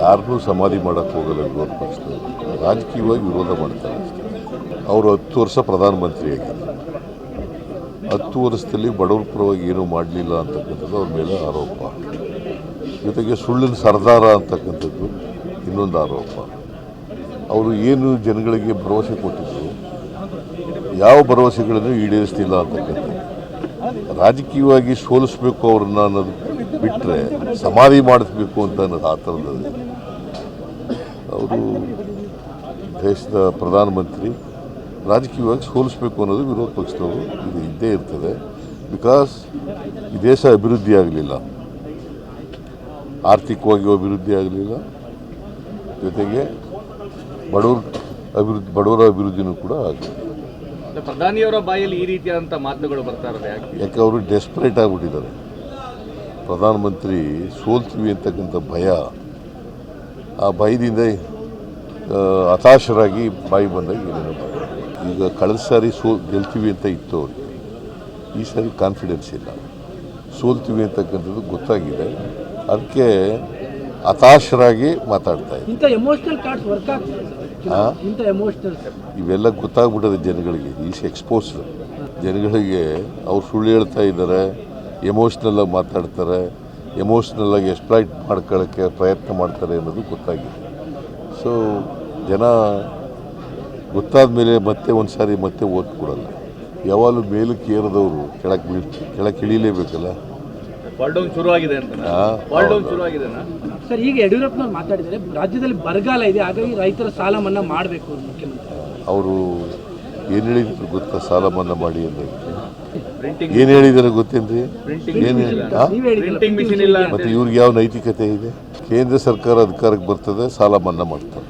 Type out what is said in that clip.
ಯಾರನ್ನೂ ಸಮಾಧಿ ಮಾಡೋಕ್ಕೆ ಹೋಗಲ್ಲ ವಿರೋಧ ಪಕ್ಷದವರು. ರಾಜಕೀಯವಾಗಿ ವಿರೋಧ ಮಾಡ್ತಾರೆ ಅವರು ಹತ್ತು ವರ್ಷ ಪ್ರಧಾನಮಂತ್ರಿಯಾಗಿದ್ದರು ಹತ್ತು ವರ್ಷದಲ್ಲಿ ಬಡವರ ಪರವಾಗಿ ಏನೂ ಮಾಡಲಿಲ್ಲ ಅಂತಕ್ಕಂಥದ್ದು ಅವ್ರ ಮೇಲೆ ಆರೋಪ. ಜೊತೆಗೆ ಸುಳ್ಳಿನ ಸರ್ದಾರ ಅಂತಕ್ಕಂಥದ್ದು ಇನ್ನೊಂದು ಆರೋಪ. ಅವರು ಏನು ಜನಗಳಿಗೆ ಭರವಸೆ ಕೊಟ್ಟಿದ್ದರು ಯಾವ ಭರವಸೆಗಳನ್ನು ಈಡೇರಿಸ್ತಿಲ್ಲ ಅಂತಕ್ಕಂಥದ್ದು. ರಾಜಕೀಯವಾಗಿ ಸೋಲಿಸ್ಬೇಕು ಅವ್ರನ್ನ ಅನ್ನೋದು ಬಿಟ್ಟರೆ ಸಮಾಧಿ ಮಾಡಿಸ್ಬೇಕು ಅಂತ ಅನ್ನೋದು ಆ ಥರದ್ದು ಅವರು ದೇಶದ ಪ್ರಧಾನಮಂತ್ರಿ ರಾಜಕೀಯವಾಗಿ ಸೋಲಿಸ್ಬೇಕು ಅನ್ನೋದು ವಿರೋಧ ಪಕ್ಷದವರು ಇದು ಇದ್ದೇ ಇರ್ತದೆ. ಬಿಕಾಸ್ ಈ ದೇಶ ಅಭಿವೃದ್ಧಿ ಆಗಲಿಲ್ಲ. ಆರ್ಥಿಕವಾಗಿ ಅಭಿವೃದ್ಧಿ ಆಗಲಿಲ್ಲ. ಜೊತೆಗೆ ಬಡವ್ರ ಅಭಿವೃದ್ಧಿ ಬಡವರ ಅಭಿವೃದ್ಧಿನೂ ಕೂಡ ಆಗಲಿಲ್ಲ. ಪ್ರಧಾನಿಯವರ ಬಾಯಲ್ಲಿ ಈ ರೀತಿಯಾದಂಥ ಮಾತುಗಳು ಬರ್ತಾ ಇರೋದು ಯಾಕೆ? ಯಾಕೆ ಅವರು ಡೆಸ್ಪರೇಟ್ ಆಗಿಬಿಟ್ಟಿದ್ದಾರೆ. ಪ್ರಧಾನಮಂತ್ರಿ ಸೋಲ್ತೀವಿ ಅಂತಕ್ಕಂಥ ಭಯ ಆ ಭಯದಿಂದ ಹತಾಶರಾಗಿ ಬಾಯಿ ಬಂದಾಗ ಏನೇನೋ. ಈಗ ಕಳೆದ ಸಾರಿ ಸೋ ಗೆಲ್ತೀವಿ ಅಂತ ಇತ್ತು ಅವ್ರಿಗೆ ಈ ಸಾರಿ ಕಾನ್ಫಿಡೆನ್ಸ್ ಇಲ್ಲ. ಸೋಲ್ತೀವಿ ಅಂತಕ್ಕಂಥದ್ದು ಗೊತ್ತಾಗಿದೆ. ಅದಕ್ಕೆ ಹತಾಶರಾಗಿ ಮಾತಾಡ್ತಾ ಇದ್ದಾರೆ ಇವೆಲ್ಲ ಗೊತ್ತಾಗ್ಬಿಟ್ಟದೆ ಜನಗಳಿಗೆ. ಈಸ್ ಎಕ್ಸ್ಪೋಸ್ಡ್ ಜನಗಳಿಗೆ ಅವ್ರು ಸುಳ್ಳು ಹೇಳ್ತಾ ಇದ್ದಾರೆ ಎಮೋಷ್ನಲ್ಲಾಗಿ ಮಾತಾಡ್ತಾರೆ. ಎಮೋಷ್ನಲ್ ಆಗಿ ಎಕ್ಸ್ಪ್ಲೈಟ್ ಮಾಡ್ಕೊಳ್ಳೋಕ್ಕೆ ಪ್ರಯತ್ನ ಮಾಡ್ತಾರೆ ಅನ್ನೋದು ಗೊತ್ತಾಗಿದೆ. ಸೊ ಜನ ಗೊತ್ತಾದ ಮೇಲೆ ಮತ್ತೆ ಒಂದು ಸಾರಿ ಮತ್ತೆ ಓದ್ಕೊಡಲ್ಲ ಯಾವಾಗಲೂ ಮೇಲಕ್ಕೆ ಏರಿದವರು ಕೆಳಕ್ಕೆ ಬೀಳ್ ಕೆಳಕ್ಕೆ ಇಳಿಲೇಬೇಕಲ್ಲ? ಸರ್ ಈಗ ಯಡಿಯೂರಪ್ಪನವ್ರು ಮಾತಾಡಿದ್ದಾರೆ ರಾಜ್ಯದಲ್ಲಿ ಬರಗಾಲ ಇದೆ ಹಾಗಾಗಿ ರೈತರ ಸಾಲ ಮನ್ನಾ ಮಾಡಬೇಕು ಮುಖ್ಯಮಂತ್ರಿ ಅವರು ಏನು ಹೇಳಿದ್ರು ಗೊತ್ತಾ ಸಾಲ ಮನ್ನಾ ಮಾಡಿ ಅಂತ? ಏನು ಹೇಳಿದ್ದಾರೆ ಗೊತ್ತೇನ್ರಿ? ಏನು ಮತ್ತು ಇವ್ರಿಗೆ ಯಾವ ನೈತಿಕತೆ ಇದೆ? ಕೇಂದ್ರ ಸರ್ಕಾರ ಅಧಿಕಾರಕ್ಕೆ ಬರ್ತದೆ ಸಾಲ ಮನ್ನಾ ಮಾಡ್ತಾರೆ.